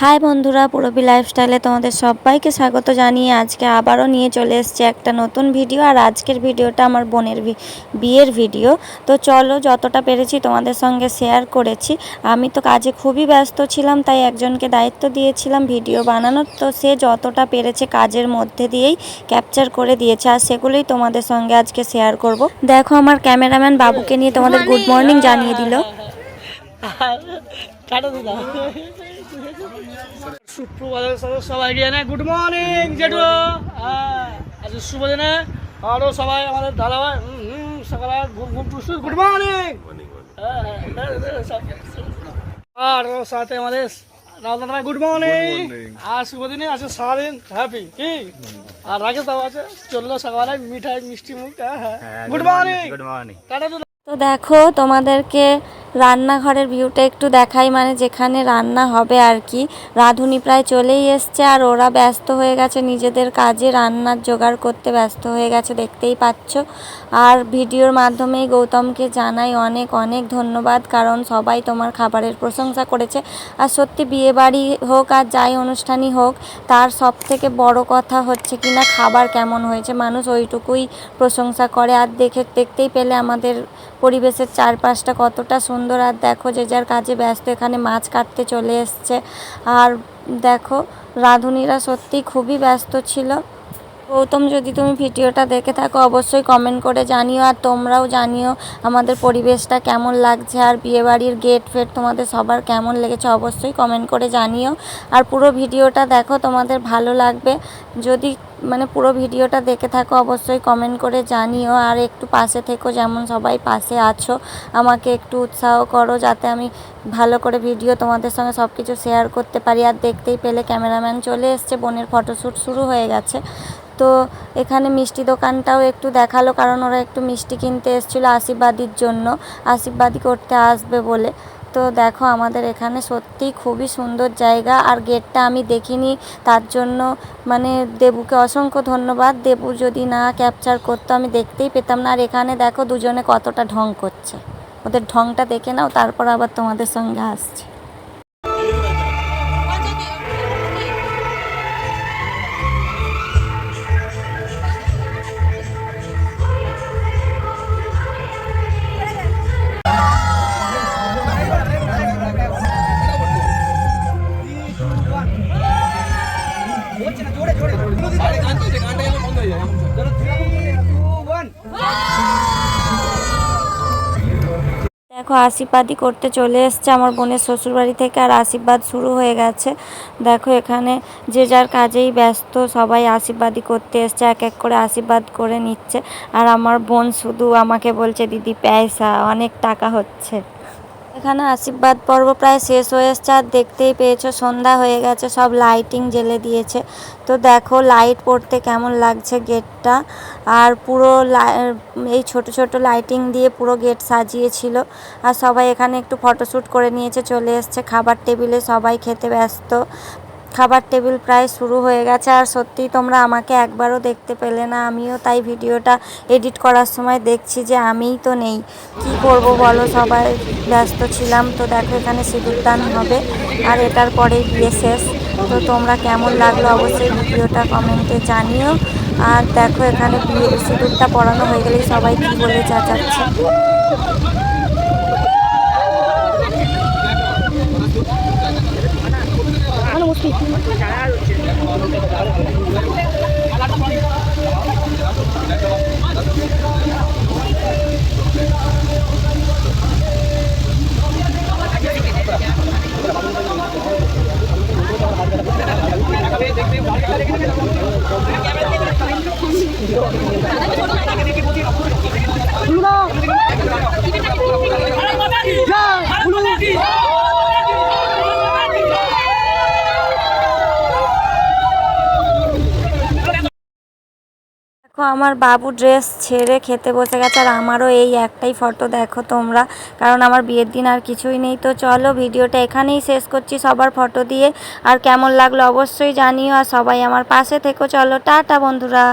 High বন্ধুরা, পুরবি লাইফস্টাইলে তোমাদের সবাইকে স্বাগত জানিয়ে আজকে আবারও নিয়ে চলে এসেছি একটা নতুন ভিডিও আর আজকের ভিডিওটা আমার বোনের বিয়ের ভিডিও। তো চলো যতটা পেরেছি তোমাদের সঙ্গে শেয়ার করেছি। আমি তো কাজে খুবই ব্যস্ত ছিলাম, তাই একজনকে দায়িত্ব দিয়েছিলাম ভিডিও বানানোর। তো সে যতটা পেরেছে কাজের মধ্যে দিয়েই ক্যাপচার করে দিয়েছে আর সেগুলোই তোমাদের সঙ্গে আজকে শেয়ার করব। দেখো আমার ক্যামেরাম্যান বাবুকে নিয়ে তোমাদের গুড মর্নিং জানিয়ে দিল। টাটা দিদা সুপ্রভাতের সাথে সবাইকে জানাই গুড মর্নিং জেঠু আজ শুভ দিনে। আরও সবাই আমাদের ধারাবাহিক হুম, হুম, সকালে ঘুম ঘুম টুসু। গুড মর্নিং আর সাথে আমাদের রাজা ভাই গুড মর্নিং আর শুভ দিনে আছে সারাদিন হ্যাপি কি? আর রাকেশ দাও আছে চলল সকালে মিঠাই মিষ্টি মুখ হ্যাঁ গুড মর্নিং গুড মর্নিং তো দেখো তোমাদেরকে রান্নাঘরের ভিউটা একটু দেখাই মানে যেখানে রান্না হবে আর কি রাঁধুনি প্রায় চলেই এসছে আর ওরা ব্যস্ত হয়ে গেছে, নিজেদের কাজে রান্নার জোগাড় করতে ব্যস্ত হয়ে গেছে, দেখতেই পাচ্ছ। আর ভিডিওর মাধ্যমেই গৌতমকে জানাই অনেক অনেক ধন্যবাদ, কারণ সবাই তোমার খাবারের প্রশংসা করেছে। আর সত্যি বিয়ে বাড়ি হোক আর যাই অনুষ্ঠানই হোক, তার সব থেকে বড় কথা হচ্ছে কিনা, খাবার কেমন হয়েছে, মানুষ ওইটুকুই প্রশংসা করে। আর দেখে, দেখতেই পেলে আমাদের পরিবেশের চারপাশটা কতটা সুন্দর। আর দেখো যে যার কাজে ব্যস্ত, এখানে মাছ কাটতে চলে এসছে। আর দেখো, রাঁধুনিরা সত্যি খুবই ব্যস্ত ছিল। গৌতম, যদি তুমি ভিডিওটা দেখে থাকো, অবশ্যই কমেন্ট করে জানিও, আর তোমরাও জানিও আমাদের পরিবেশটা কেমন লাগছে, আর বিয়েবাড়ির গেট ফেট তোমাদের সবার কেমন লেগেছে, অবশ্যই কমেন্ট করে জানিও। আর পুরো ভিডিওটা দেখো, তোমাদের ভালো লাগবে। যদি মানে পুরো ভিডিওটা দেখে থাকো, অবশ্যই কমেন্ট করে জানিও। আর একটু পাশে থেকো, যেমন সবাই পাশে আছো। আমাকে একটু উৎসাহ করো, যাতে আমি ভালো করে ভিডিও তোমাদের সঙ্গে সব কিছু শেয়ার করতে পারি। আর দেখতেই পেলে ক্যামেরাম্যান চলে এসছে, বোনের ফটোশ্যুট শুরু হয়ে গেছে। তো এখানে মিষ্টি দোকানটাও একটু দেখাল, কারণ ওরা একটু মিষ্টি কিনতে এসেছিল আশীর্বাদির জন্য। আশীর্বাদী করতে আসবে বলে। তো দেখো আমাদের এখানে সত্যি খুবই সুন্দর জায়গা, আর গেটটা আমি দেখিনি। তার জন্য মানে দেবুকে অসংখ্য ধন্যবাদ। দেবু যদি না ক্যাপচার করতো আমি দেখতেই পেতাম না। আর এখানে দেখো দুজনে কতটা ঢং করছে। ওদের ঢংটা দেখে নাও, তারপর আবার তোমাদের সঙ্গে আসছে। দেখো, আশীর্বাদই করতে চলে এসছে আমার বোনের শ্বশুরবাড়ি থেকে আর আশীর্বাদ শুরু হয়ে গেছে। দেখো, এখানে যে যার কাজেই ব্যস্ত, সবাই আশীর্বাদই করতে এসছে, এক এক করে আশীর্বাদ করে নিচ্ছে। আর আমার বোন শুধু আমাকে বলছে, দিদি, পয়সা, অনেক টাকা হচ্ছে। এখানে আশীর্বাদ পর্ব প্রায় শেষ হয়ে এসছে। আর দেখতেই পেয়েছ, সন্ধ্যা হয়ে গেছে, সব লাইটিং জেলে দিয়েছে। তো দেখো লাইট পড়তে কেমন লাগছে গেটটা আর পুরো এই ছোট ছোট লাইটিং দিয়ে পুরো গেট সাজিয়েছিল। আর সবাই এখানে একটু ফটোশ্যুট করে নিয়েছে, চলে এসছে। খাবার টেবিলে সবাই খেতে ব্যস্ত। খাবার টেবিল প্রায় শুরু হয়ে গেছে আর সত্যিই তোমরা আমাকে একবারও দেখতে পেলে না। আমিও তাই ভিডিওটা এডিট করার সময় দেখছি যে আমিই তো নেই। কি করব বলো? সবাই ব্যস্ত ছিলাম। তো দেখো এখানে সিঁদুর দান হবে আর এটার পরেই বিয়ে শেষ। তো তোমরা কেমন লাগল অবশ্যই ভিডিওটা কমেন্টে জানিও। আর দেখো এখানে বিয়ে সিঁদুরটা পরানো হয়ে গেলেই সবাই কী বলে চেঁচাচ্ছে দেখো, আমার বাবু ড্রেস ছেড়ে খেতে বসে গেছে আর আমারও এই একটাই ফটো দেখো তোমরা, কারণ আমার বিয়ের দিন আর কিছুই নেই। তো চলো, ভিডিওটা এখানেই শেষ করছি সবার ফটো দিয়ে। আর কেমন লাগল অবশ্যই জানিও। আর সবাই আমার পাশে থেকো। চলো, টাটা বন্ধুরা।